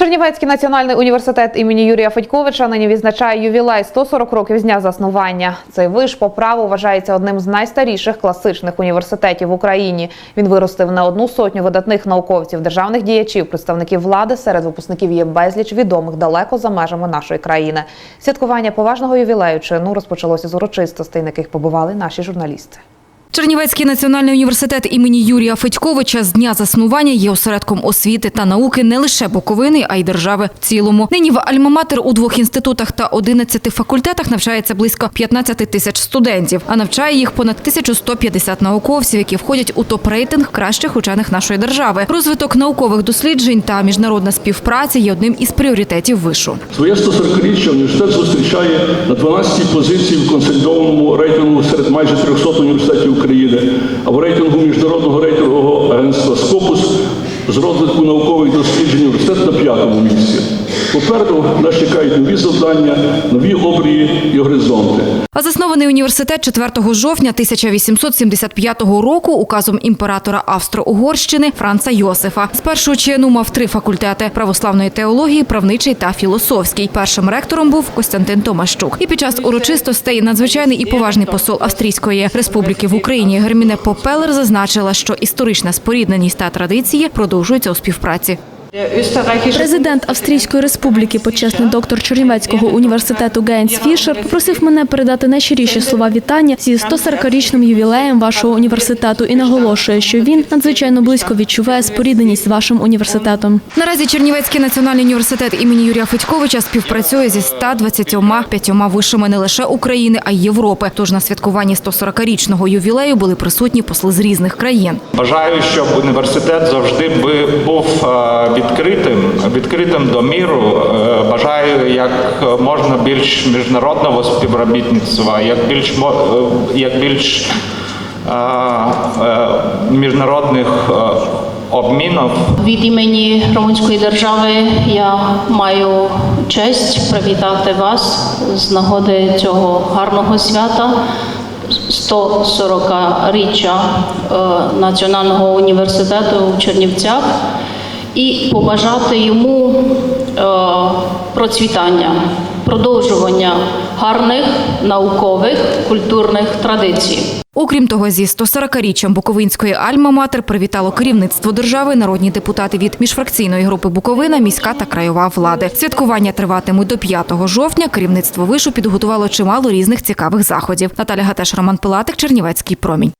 Чернівецький національний університет імені Юрія Федьковича нині відзначає ювілей 140 років з дня заснування. Цей виш по праву вважається одним з найстаріших класичних університетів в Україні. Він виростив на одну сотню видатних науковців, державних діячів, представників влади. Серед випускників є безліч відомих далеко за межами нашої країни. Святкування поважного ювілею чину розпочалося з урочистостей, на яких побували наші журналісти. Чернівецький національний університет імені Юрія Федьковича з дня заснування є осередком освіти та науки не лише Буковини, а й держави в цілому. Нині в Альма-Матер у двох інститутах та 11 факультетах навчається близько 15 тисяч студентів, а навчає їх понад 1150 науковців, які входять у топ-рейтинг кращих учених нашої держави. Розвиток наукових досліджень та міжнародна співпраця є одним із пріоритетів вишу. Своє 140-річчя університет зустрічає на 12-й позиції в консолідованому рейтингу серед майже 300 університетів України, а в рейтингу міжнародного рейтингового агентства Скопус з розвитку наукових досліджень університет на п'ятому місці. Попереду нас чекають нові завдання, нові обрії і горизонти. А заснований університет 4 жовтня 1875 року указом імператора Австро-Угорщини Франца Йосифа. Спершу чину мав три факультети – православної теології, правничий та філософський. Першим ректором був Костянтин Томащук. І під час урочистостей надзвичайний і поважний посол Австрійської республіки в Україні Герміне Попелер зазначила, що історична спорідненість та традиції продовжуються у співпраці. Президент Австрійської республіки, почесний доктор Чернівецького університету Гейнс Фішер, попросив мене передати найщиріші слова вітання зі 140-річним ювілеєм вашого університету і наголошує, що він надзвичайно близько відчуває спорідненість з вашим університетом. Наразі Чернівецький національний університет імені Юрія Федьковича співпрацює зі 125 вишами не лише України, а й Європи. Тож на святкуванні 140-річного ювілею були присутні посли з різних країн. Бажаю, щоб університет завжди був е, відкритим, відкритим до міру. Е, Бажаю як можна більш міжнародного співробітництва, як більш е, як більш е, міжнародних обмінів. Від імені Румунської держави я маю честь привітати вас з нагоди цього гарного свята 140-річчя е, Національного університету у Чернівцях і побажати йому е, процвітання, продовжування гарних наукових культурних традицій. Окрім того, зі 140-річчям Буковинської Альма-Матер привітало керівництво держави, народні депутати від міжфракційної групи Буковина, міська та краєва влади. Святкування триватимуть до 5 жовтня. Керівництво вишу підготувало чимало різних цікавих заходів. Наталя Гатеш, Роман Пилатик, Чернівецький промінь.